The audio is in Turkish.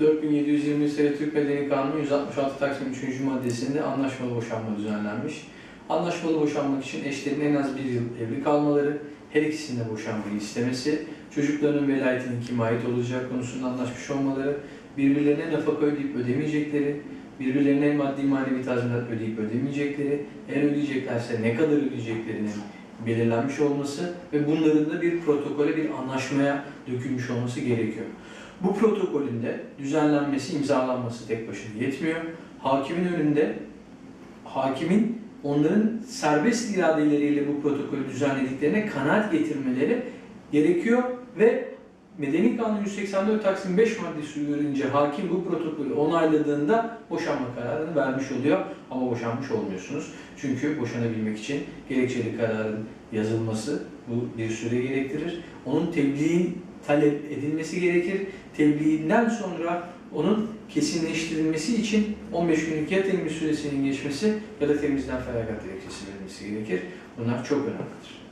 4720 sayılı Türk Medeni Kanunu 166 Taksim 3. maddesinde anlaşmalı boşanma düzenlenmiş. Anlaşmalı boşanmak için eşlerin en az bir yıl evli kalmaları, her ikisinin de boşanmayı istemesi, çocuklarının velayetinin kime ait olacağı konusunda anlaşmış olmaları, birbirlerine nafaka ödeyip ödemeyecekleri, birbirlerine maddi manevi tazminat ödeyip ödemeyecekleri, eğer ödeyeceklerse ne kadar ödeyeceklerinin belirlenmiş olması ve bunların da bir protokole, bir anlaşmaya dökülmüş olması gerekiyor. Bu protokolün de düzenlenmesi, imzalanması tek başına yetmiyor. Hakimin önünde hakimin onların serbest iradeleriyle bu protokolü düzenlediklerine kanaat getirmeleri gerekiyor ve Medeni Kanun 184 Taksim 5 maddesi uyarınca hakim bu protokolü onayladığında boşanma kararını vermiş oluyor ama boşanmış olmuyorsunuz. Çünkü boşanabilmek için gerekçeli kararın yazılması bu bir süre gerektirir. Onun tebliğin talep edilmesi gerekir. Tebliğinden sonra onun kesinleştirilmesi için 15 günlük ya temiz süresinin geçmesi ya da temizden feragat dilekçesi verilmesi gerekir. Bunlar çok önemlidir.